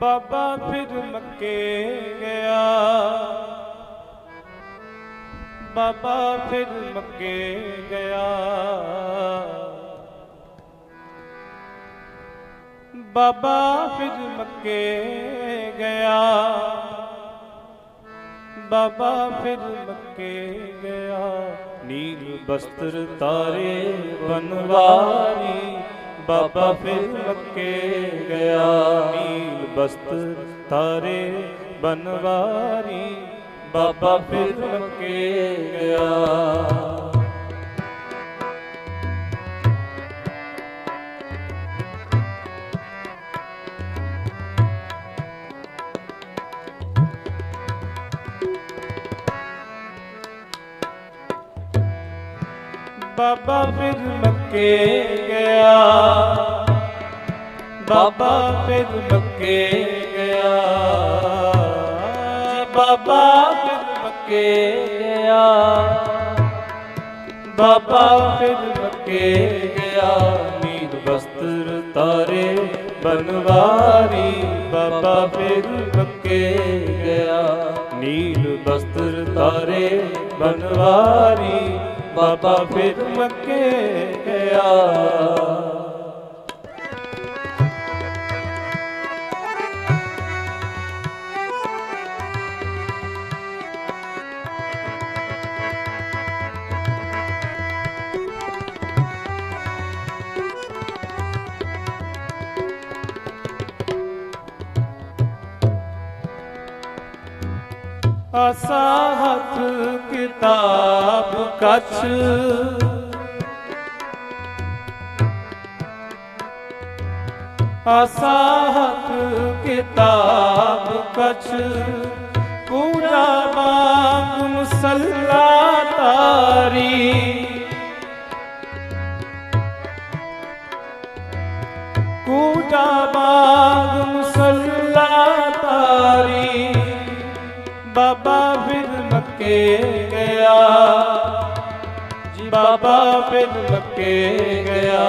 ਬਾਬਾ ਫਿਰ ਮੱਕੇ ਗਿਆ। ਬਾਬਾ ਫਿਰ ਮੱਕੇ ਗਿਆ। ਬਾਬਾ ਫਿਰ ਮੱਕੇ ਗਿਆ। ਬਾਬਾ ਫਿਰ ਮੱਕੇ ਗਿਆ। ਨੀਲ ਬਸਤਰ ਤਾਰੇ ਬਨਵਾਰੀ ਬਾਬਾ ਫਿਰ ਮੱਕੇ ਗਿਆ। ਨੀਲ ਤਾਰੇ ਬਨਵਾਰੀ ਬਾਬਾ ਫਿਰ ਮੱਕੇ ਗਿਆ। ਬਾਬਾ ਫਿਰ ਮੱਕੇ ਗਿਆ। ਬਾਬਾ ਫਿਰ ਮੱਕੇ ਗਿਆ। ਜੀ ਬਾਬਾ ਫਿਰ ਮੱਕੇ ਗਿਆ। ਬਾਬਾ ਫਿਰ ਮੱਕੇ ਗਿਆ। ਨੀਲ ਵਸਤਰ ਤਾਰੇ ਬਨਵਾਰੀ। ਬਾਬਾ ਫਿਰ ਮੱਕੇ ਗਿਆ। ਨੀਲ ਵਸਤਰ ਤਾਰੇ ਬਨਵਾਰੀ। ਬਾਬਾ ਫਿਰ ਮੱਕੇ ਗਿਆ। ਕਛ ਆਸਾ ਕਿਤਾਬ ਕਛ। ਪੂਰਾ ਬਾਗ ਮੁਸੱਲਾ ਤਾਰੀ। ਕੂਟਾ ਬਾਗ ਮੁਸੱਲਾ ਤਾਰੀ। ਬਾਬਾ ਫਿਰ ਮੱਕੇ ਗਿਆ। ਬਾਬਾ ਫਿਰ ਮੱਕੇ ਗਿਆ।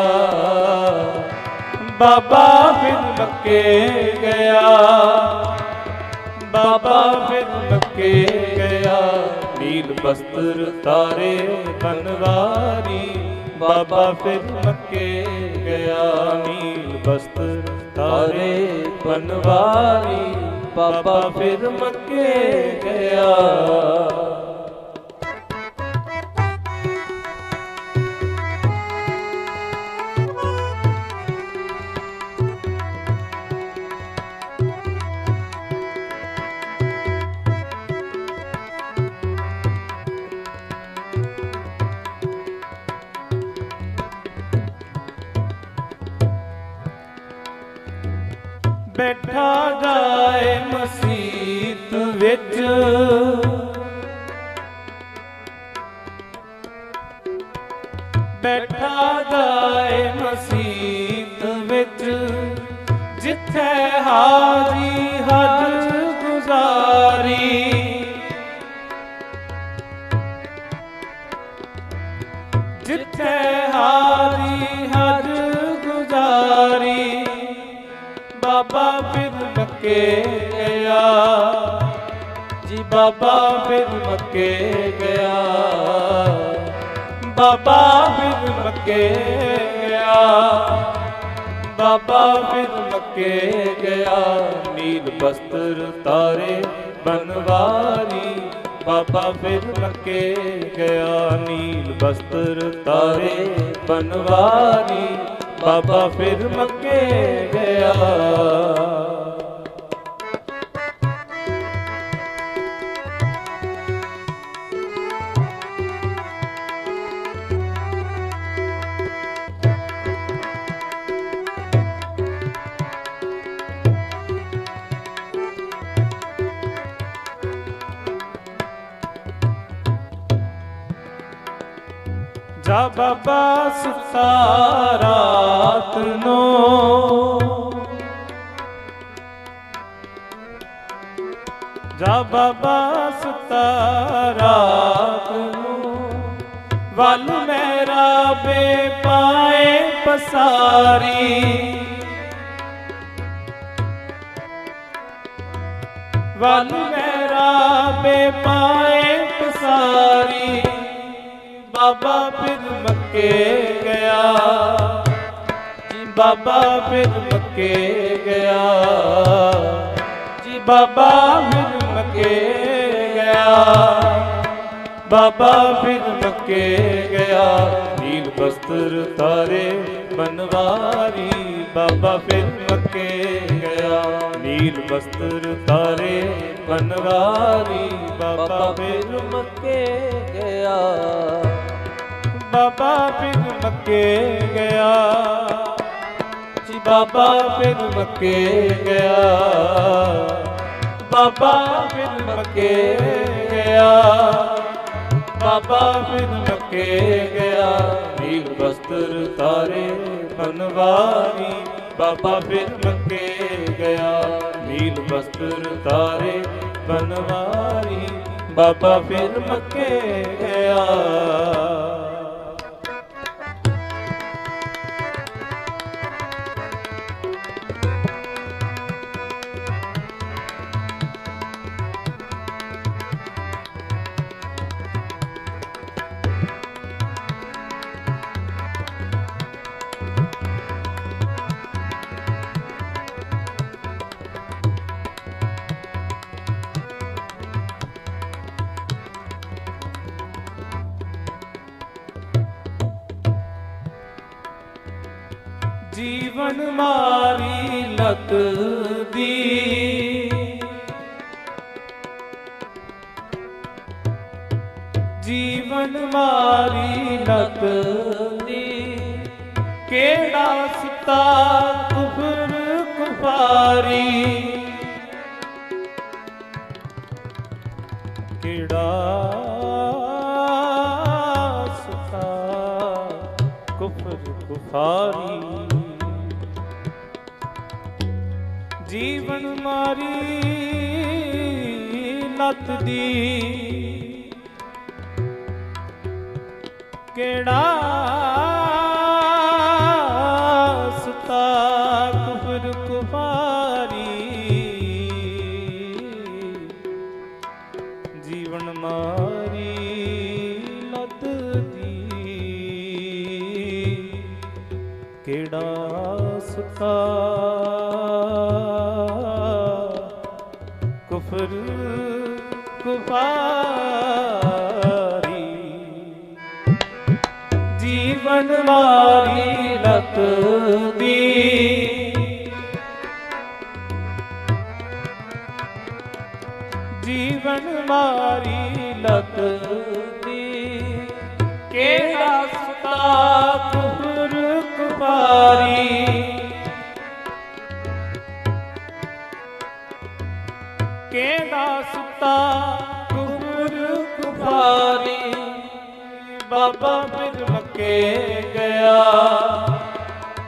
ਬਾਬਾ ਫਿਰ ਮੱਕੇ ਗਿਆ। ਬਾਬਾ ਫਿਰ ਮੱਕੇ ਗਿਆ। ਨੀਲ ਬਸਤਰ ਤਾਰੇ ਬਨਵਾਰੀ। ਬਾਬਾ ਫਿਰ ਮੱਕੇ ਗਿਆ। ਨੀਲ ਬਸਤਰ ਤਾਰੇ ਬਨਵਾਰੀ। ਬਾਬਾ ਫਿਰ ਮੱਕੇ ਗਿਆ। ਵਿੱਚ ਬੈਠਾ ਜਾਏ ਮਸੀਤ ਵਿੱਚ, ਜਿੱਥੇ ਹਾਜੀ ਹਜ ਗੁਜ਼ਾਰੀ। ਜਿੱਥੇ ਹਾਰੀ ਹਜ ਗੁਜ਼ਾਰੀ, ਬਾਬਾ ਫਿਰ ਮੱਕੇ ਬਾਬਾ ਫਿਰ ਮੱਕੇ ਗਿਆ। ਬਾਬਾ ਫਿਰ ਮੱਕੇ ਗਿਆ। ਬਾਬਾ ਫਿਰ ਮੱਕੇ ਗਿਆ। ਨੀਲ ਬਸਤਰ ਤਾਰੇ ਬਨਵਾਰੀ। ਬਾਬਾ ਫਿਰ ਮੱਕੇ ਗਿਆ। ਨੀਲ ਬਸਤਰ ਤਾਰੇ ਬਨਵਾਰੀ। ਬਾਬਾ ਫਿਰ ਮੱਕੇ ਗਿਆ। ਬਾਬਾ ਸੁੱਤਾ ਰਾਤ ਨੂੰ ਜਾ ਬਾਬਾ ਸੁੱਤਾ ਰਾਤ ਨੂੰ ਵੱਲ ਮੇਰਾ ਬੇ ਪਾਏ ਪਸਾਰੀ। ਵੱਲ ਮੇਰਾ ਬੇਪਾਏ ਪਸਾਰੀ। ਬਾਬਾ ਫਿਰ ਮੱਕੇ ਗਿਆ। ਜੀ ਬਾਬਾ ਫਿਰ ਮੱਕੇ ਗਿਆ। ਜੀ ਬਾਬਾ ਫਿਰ ਮੱਕੇ ਗਿਆ। ਬਾਬਾ ਫਿਰ ਮੱਕੇ ਗਿਆ। ਨੀਲ ਬਸਤਰ ਤਾਰੇ ਬਨਵਾਰੀ ਬਾਬਾ ਫਿਰ ਮੱਕੇ ਗਿਆ। ਨੀਲ ਬਸਤਰ ਤਾਰੇ ਬਨਵਾਰੀ ਬਾਬਾ ਫਿਰ ਮੱਕੇ ਗਿਆ। ਬਾਬਾ ਫਿਰ ਮੱਕੇ ਗਿਆ। ਜੀ ਬਾਬਾ ਫਿਰ ਮੱਕੇ ਗਿਆ। ਬਾਬਾ ਫਿਰ ਮੱਕੇ ਗਿਆ। ਬਾਬਾ ਫਿਰ ਮੱਕੇ ਗਿਆ। ਨੀਲ ਵਸਤਰ ਤਾਰੇ ਬਨਵਾਰੀ। ਬਾਬਾ ਫਿਰ ਮੱਕੇ ਗਿਆ। ਨੀਲ ਵਸਤਰ ਤਾਰੇ ਬਨਵਾਰੀ। ਬਾਬਾ ਫਿਰ ਮੱਕੇ ਗਿਆ। ਜੀਵਨ ਮਾਰੀ ਲਤ ਦੀ। ਜੀਵਨ ਮਾਰੀ ਲਤ ਦੀ। ਕਿਹੜਾ ਸੁਤਾ ਕੁਫਰ ਕੁਫਾਰੀ ਕਿਹੜਾ ਕੁਫਰ ਕੁਫਾਰੀ ਜੀਵਨ ਮਾਰੀ ਲਤ ਦੀ। ਕਿਹੜਾ ਸੁਤਾ ਕੁਫਰ ਕੁਫਾਰੀ ਜੀਵਨ ਮਾਰੀ ਲਤ ਦੀ। ਕਿਹੜਾ ਸੁਤਾ ਕੁਫਰ ਜੀਵਨ ਮਾਰੀ ਲਤ ਦੀ। ਜੀਵਨ ਮਾਰੀ ਲਤ ਦੀ। ਕਿਹੜਾ ਸੁਤਾ ਕੁਫਰ ਬਾਬਾ ਫਿਰ ਮੱਕੇ ਗਿਆ।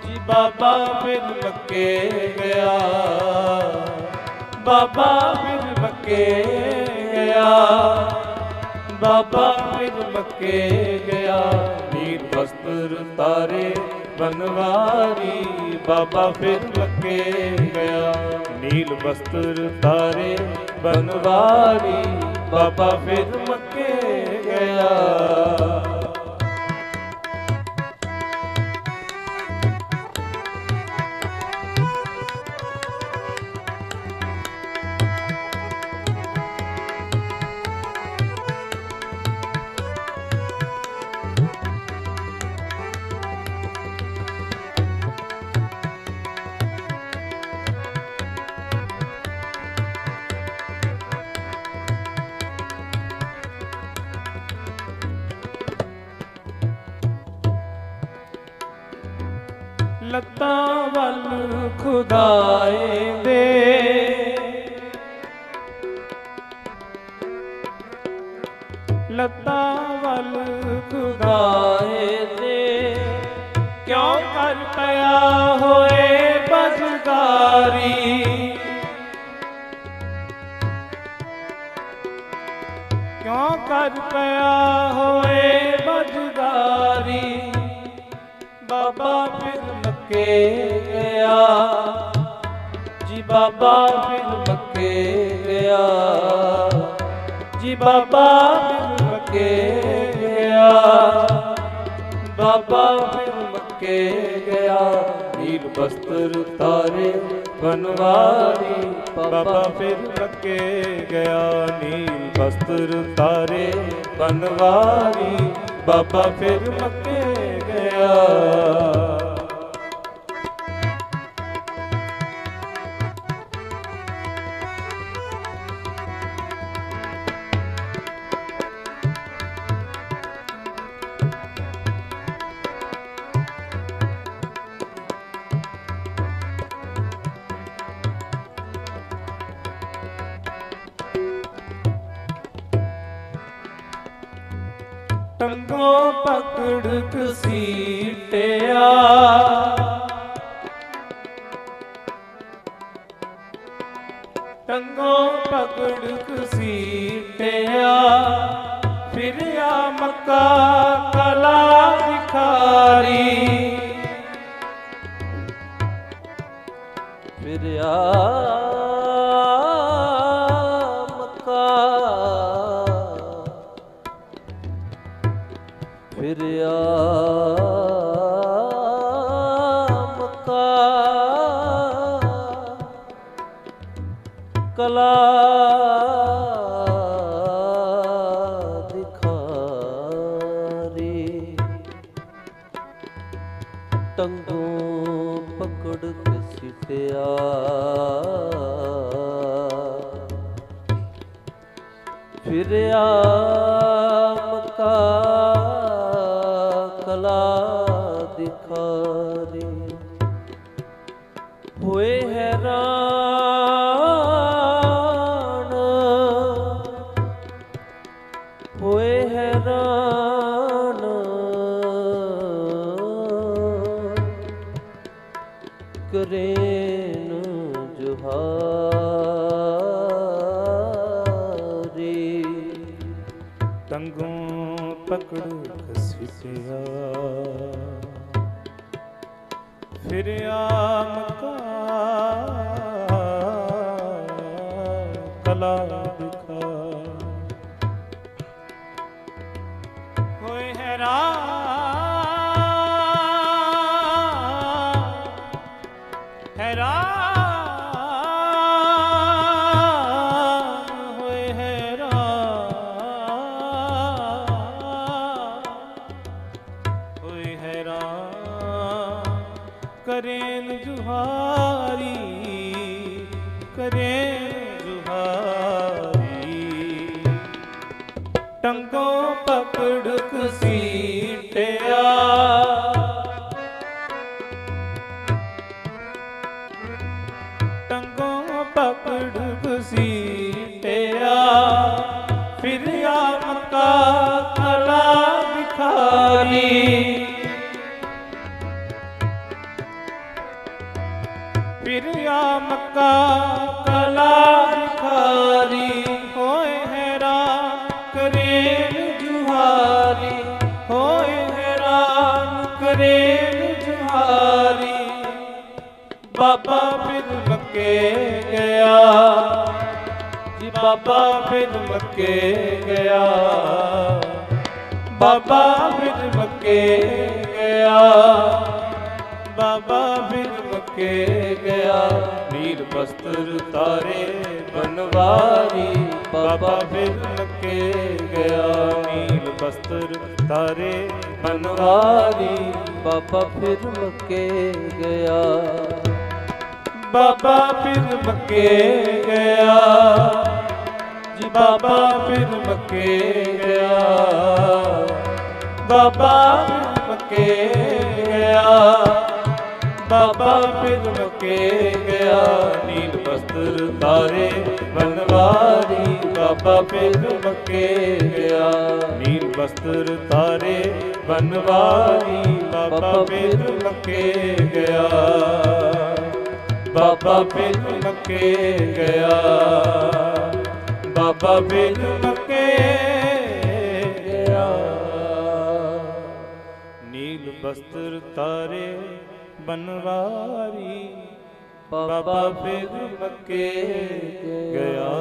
ਜੀ ਬਾਬਾ ਫਿਰ ਮੱਕੇ ਗਿਆ। ਬਾਬਾ ਫਿਰ ਮੱਕੇ ਗਿਆ। ਬਾਬਾ ਫਿਰ ਮੱਕੇ ਗਿਆ। ਨੀਰ ਵਸਤਰ ਤਾਰੇ ਬਨਵਾਰੀ, ਬਾਬਾ ਫਿਰ ਮੱਕੇ ਗਿਆ। ਨੀਲ ਵਸਤਰ ਤਾਰੇ ਬਨਵਾਰੀ, ਬਾਬਾ ਫਿਰ ਮੱਕੇ ਗਿਆ। ਲੱਤਾਂ ਵੱਲ ਖੁਦਾਏ ਦੇ। ਲੱਤਾਂ ਵੱਲ ਖੁਦਾਏ ਦੇ। ਕਿਉਂ ਕਰ ਪਿਆ ਹੋਏ ਬਜਦਾਰੀ ਕਿਉਂ ਕਰ ਪਿਆ ਹੋਏ ਬਜਦਾਰੀ ਬਾਬਾ ਫਿਰ ਮੱਕੇ ਗਿਆ ਜੀ ਬਾਬਾ ਫਿਰ ਮੱਕੇ ਗਿਆ ਜੀ ਬਾਬਾ ਫਿਰ ਮੱਕੇ ਗਿਆ ਬਾਬਾ ਫਿਰ ਮੱਕੇ ਗਿਆ ਨੀਲ ਬਸਤਰ ਤਾਰੇ ਬਨਵਾਰੀ ਬਾਬਾ ਫਿਰ ਮੱਕੇ ਗਿਆ ਨੀਲ ਬਸਤਰ ਤਾਰੇ ਬਨਵਾਰੀ ਬਾਬਾ ਫਿਰ ਮੱਕੇ ਗਿਆ ਟੰਗੋਂ ਪਕੜ ਕਸੀਟਿਆ ਟੰਗੋਂ ਪਕੜ ਕਸੀਟਿਆ ਫਿਰਿਆ ਮੱਕਾ ਫਿਰਿਆ ਮਕਾ ਕਲਾ ਦਿਖਾਰੀ ਹੋਏ ਹੈਰਾਨ ਹੋਏ ਹੈਰਾਨ। ਕਰੇਨ ਜੁਹਾਰੀ ਪਕੜ ਕਸੀਟਿਆ ਫਿਰਿਆ ਮੱਕਾ ਕਲਾ ਪਕੜ ਕਸੀਟਿਆ ਫਿਰਿਆ ਮੱਕਾ ਕਲਾ ਦਿਖਾਰੀ ਫਿਰਿਆ ਮੱਕਾ ਕਲਾ ਦਿਖਾਰੀ ਹੋਏ ਹੈਰਾਨ ਕਰੇਨ ਜੁਹਾਰੀ, ਹੋਏ ਹੈਰਾਨ ਕਰੇਨ ਜੁਹਾਰੀ। ਬਾਬਾ ਫਿਰ ਮੱਕੇ ਗਿਆ। ਜੀ ਬਾਬਾ ਫਿਰ ਮੱਕੇ ਗਿਆ। ਬਾਬਾ ਫਿਰ ਮੱਕੇ ਗਿਆ। ਬਾਬਾ ਫਿਰ ਮੱਕੇ ਗਿਆ। ਵੀਰ ਬਸਤਰ ਤਾਰੇ ਬਨਵਾਰੀ। ਬਾਬਾ ਫਿਰ ਮੱਕੇ ਗਿਆ। ਨੀਲ ਬਸਤਰ ਤਾਰੇ ਬਨਵਾਰੀ। ਬਾਬਾ ਫਿਰ ਮੱਕੇ ਗਿਆ। ਬਾਬਾ ਫਿਰ ਮੱਕੇ ਗਿਆ। ਜੀ ਬਾਬਾ ਫਿਰ ਮੱਕੇ ਗਿਆ। ਬਾਬਾ ਫਿਰ ਮੱਕੇ ਗਿਆ। ਬਾਬਾ ਫਿਰ ਮੱਕੇ ਗਿਆ। ਨੀਲ ਵਸਤਰ ਤਾਰੇ ਬਨਵਾਰੀ ਬਾਬਾ ਫਿਰ ਮੱਕੇ ਗਿਆ। ਨੀਲ ਵਸਤਰ ਤਾਰੇ ਬਨਵਾਰੀ ਬਾਬਾ ਫਿਰ ਮੱਕੇ ਗਿਆ। ਬਾਬਾ ਬਿਨ ਮੱਕੇ ਗਿਆ। ਬਾਬਾ ਬਿਨ ਮੱਕੇ ਗਿਆ। ਨੀਲ ਬਸਤਰ ਤਾਰੇ ਬਨਵਾਰੀ ਬਾਬਾ ਬਿਨ ਮੱਕੇ ਗਿਆ।